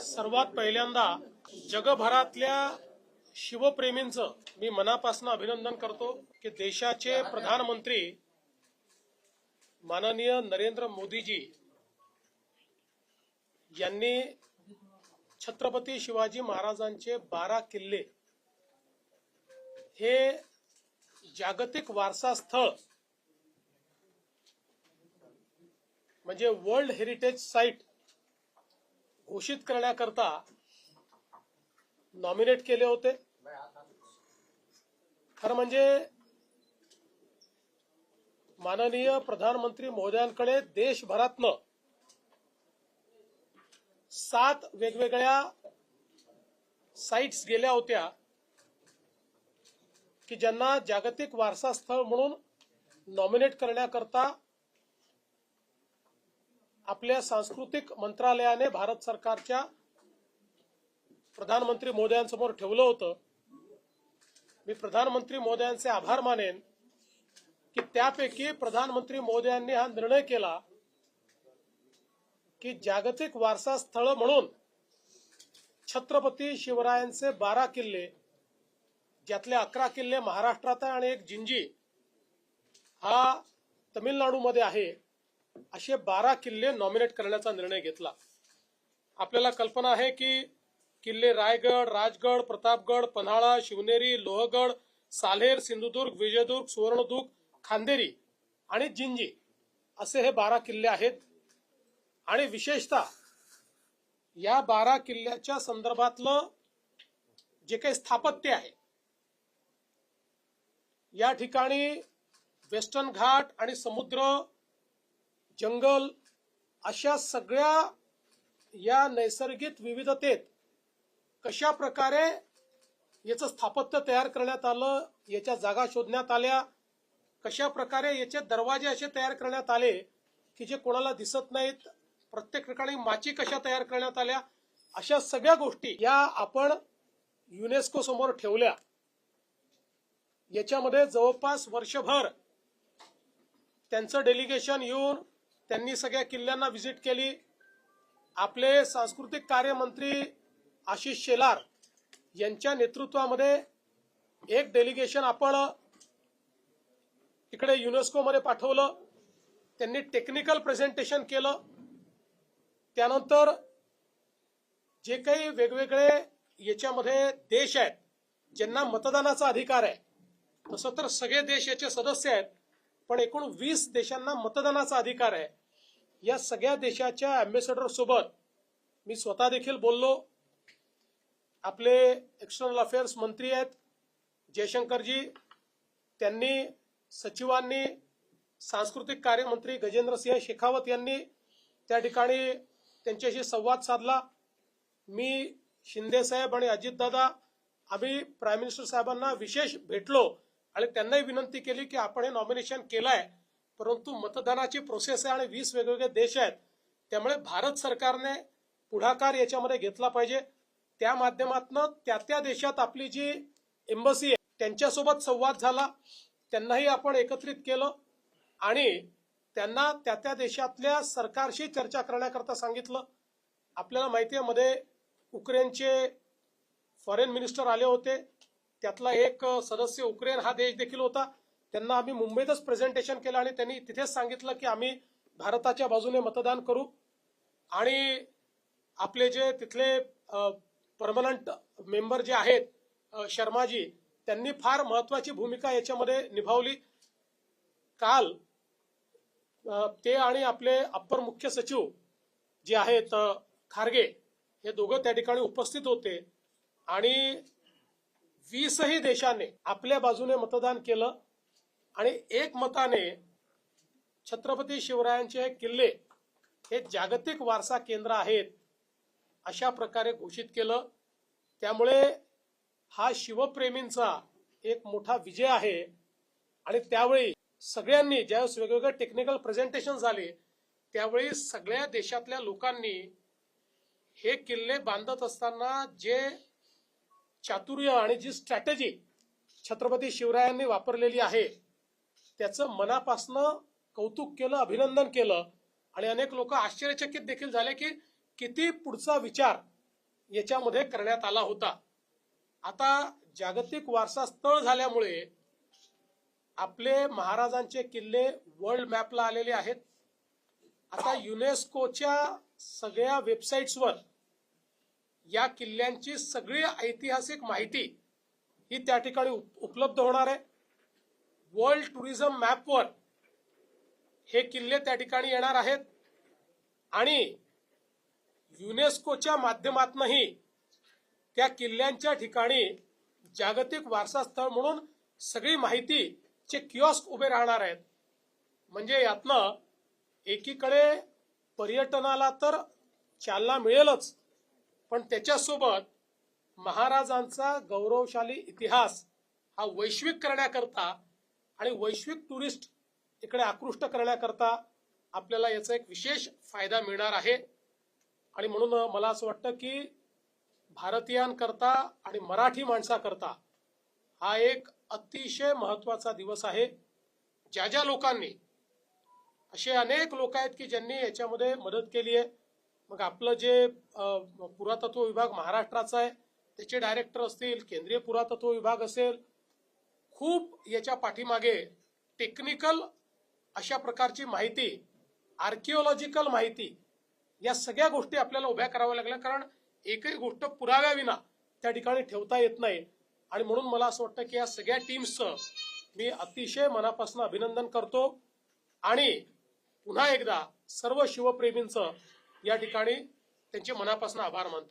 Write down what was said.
सर्वात पहिल्यांदा जगभरातल्या शिवप्रेमींचं मी मनापासून अभिनंदन करतो की देशाचे प्रधानमंत्री माननीय नरेंद्र मोदीजी यांनी छत्रपती शिवाजी महाराजांचे बारा किल्ले हे जागतिक वारसा स्थळ म्हणजे वर्ल्ड हेरिटेज साईट घोषित करण्याकरता नॉमिनेट केले होते. खरं म्हणजे माननीय प्रधानमंत्री महोदयांकडे देशभरातनं सात वेगवेगळ्या साईट्स गेल्या होत्या की ज्यांना जागतिक वारसा स्थळ म्हणून नॉमिनेट करण्याकरता आपल्या सांस्कृतिक मंत्रालयाने भारत सरकारच्या प्रधानमंत्री मोदयांसमोर ठेवलं होतं. मी प्रधानमंत्री मोदयांचे आभार मानेन की त्यापैकी प्रधानमंत्री मोदयांनी हा निर्णय केला की जागतिक वारसा स्थळ म्हणून छत्रपती शिवरायांचे बारा किल्ले ज्यातले अकरा किल्ले महाराष्ट्रात आहे आणि एक जिंजी हा तमिळनाडूमध्ये आहे असे बारा किल्ले नॉमिनेट करण्याचा निर्णय घेतला. आपल्याला कल्पना आहे की किल्ले रायगड राजगड प्रतापगड पन्हाळा शिवनेरी लोहगड सालेर सिंधुदुर्ग विजयदुर्ग सुवर्णदुर्ग खांदेरी आणि जिंजी असे हे बारा किल्ले आहेत. आणि विशेषतः या बारा किल्ल्याच्या संदर्भातलं जे काही स्थापत्य आहे या ठिकाणी वेस्टर्न घाट आणि समुद्र जंगल अशा सगळ्या या नैसर्गिक विविधतेत कशा प्रकारे याचं स्थापत्य तयार करण्यात आलं याच्या जागा शोधण्यात आल्या कशा प्रकारे याचे दरवाजे असे तयार करण्यात आले की जे कोणाला दिसत नाहीत प्रत्येक ठिकाणी माची कशा तयार करण्यात आल्या अशा सगळ्या गोष्टी या आपण युनेस्को समोर ठेवल्या. याच्यामध्ये जवळपास वर्षभर त्यांचं डेलिगेशन येऊन त्यांनी सगळ्या किल्ल्यांना व्हिजिट केली. आपले सांस्कृतिक कार्यमंत्री आशिष शेलार यांच्या नेतृत्वामध्ये एक डेलिगेशन आपण इकडे युनेस्कोमध्ये पाठवलं. त्यांनी टेक्निकल प्रेझेंटेशन केलं. त्यानंतर जे काही वेगवेगळे याच्यामध्ये देश आहेत ज्यांना मतदानाचा अधिकार आहे तसं तर सगळे देश याचे सदस्य आहेत. पण एकूण वीस देशांना मतदानाचा अधिकार आहे. या सगळ्या देशाच्या अम्बेसेडर सोबत मी स्वतः देखील बोललो. आपले एक्सटर्नल अफेअर्स मंत्री आहेत जयशंकरजी. त्यांनी सचिवांनी सांस्कृतिक कार्यमंत्री गजेंद्रसिंह शेखावत यांनी त्या ठिकाणी त्यांच्याशी संवाद साधला. मी शिंदे साहेब आणि अजितदादा आम्ही प्राईम मिनिस्टर साहेबांना विशेष भेटलो. आणि त्यांनाही विनंती केली की आपण हे नॉमिनेशन केलंय परंतु मतदानाची प्रोसेस आहे आणि वीस वेगवेगळे देश आहेत. त्यामुळे भारत सरकारने पुढाकार याच्यामध्ये घेतला पाहिजे. त्या माध्यमातून त्या त्या देशात आपली जी एम्बसी आहे त्यांच्यासोबत संवाद झाला. त्यांनाही आपण एकत्रित केलं. आणि त्यांना त्या त्या देशातल्या सरकारशी चर्चा करण्याकरता सांगितलं. आपल्याला माहिती आहे मध्ये उक्रेनचे फॉरेन मिनिस्टर आले होते. त्यातला एक सदस्य उक्रेन हा देश देखील होता. त्यांना आम्ही मुंबईतच प्रेझेंटेशन केलं आणि त्यांनी तिथेच सांगितलं की आम्ही भारताच्या बाजूने मतदान करू. आणि आपले जे तिथले परमनंट मेंबर जे आहेत शर्माजी त्यांनी फार महत्वाची भूमिका याच्यामध्ये निभावली. काल ते आणि आपले अप्पर मुख्य सचिव जे आहेत खारगे हे दोघं त्या ठिकाणी उपस्थित होते. आणि वीसही देशाने आपल्या बाजूने मतदान केलं आणि एक मताने छत्रपती शिवरायांचे हे किल्ले हे जागतिक वारसा केंद्र आहेत अशा प्रकारे घोषित केलं. त्यामुळे हा शिवप्रेमींचा एक मोठा विजय आहे आणि त्यावेळी सगळ्यांनी ज्यावेळेस वेगवेगळे टेक्निकल प्रेझेंटेशन झाले त्यावेळी सगळ्या देशातल्या लोकांनी हे किल्ले बांधत असताना जे चातुर्य आणि जी स्ट्रॅटेजी छत्रपती शिवरायांनी वापरलेली आहे त्याचं मनापासनं कौतुक केलं अभिनंदन केलं. आणि अनेक लोक आश्चर्यचकित देखील झाले की किती पुढचा विचार याच्यामध्ये करण्यात आला होता. आता जागतिक वारसा स्थळ झाल्यामुळे आपले महाराजांचे किल्ले वर्ल्ड मॅपला आलेले आहेत. आता युनेस्कोच्या सगळ्या वेबसाईट्सवर या किल्ल्यांची सगळी ऐतिहासिक माहिती ही त्या ठिकाणी उप- उपलब्ध होणार आहे. वर्ल्ड टुरिझम मॅपवर हे किल्ले त्या ठिकाणी येणार आहेत. आणि युनेस्कोच्या माध्यमातूनही त्या किल्ल्यांच्या ठिकाणी जागतिक वारसा स्थळ म्हणून सगळी माहितीचे किऑस्क उभे राहणार आहेत. म्हणजे यातनं एकीकडे पर्यटनाला तर चालना मिळेलच. पण त्याच्यासोबत महाराजांचा गौरवशाली इतिहास हा वैश्विक करण्याकरता आणि वैश्विक टुरिस्ट इकडे आकृष्ट करण्याकरता आपल्याला याचा एक विशेष फायदा मिळणार आहे. आणि म्हणून मला असं वाटतं की भारतीयांकरता आणि मराठी माणसाकरता हा एक अतिशय महत्त्वाचा दिवस आहे. ज्या ज्या लोकांनी असे अनेक लोक आहेत की ज्यांनी याच्यामध्ये मदत केली आहे. मग आपलं जे पुरातत्व विभाग महाराष्ट्राचा आहे त्याचे डायरेक्टर असतील केंद्रीय पुरातत्व विभाग असेल खूप याच्या पाठीमागे टेक्निकल अशा प्रकारची माहिती आर्किओलॉजिकल माहिती या सगळ्या गोष्टी आपल्याला उभ्या कराव्या लागल्या. कारण एकही गोष्ट पुराव्याविना त्या ठिकाणी ठेवता येत नाही. आणि म्हणून मला असं वाटतं की या सगळ्या टीम्सचं मी अतिशय मनापासून अभिनंदन करतो. आणि पुन्हा एकदा सर्व शिवप्रेमींचं या ठिकाणी त्यांचे मनापासून आभार मानतो.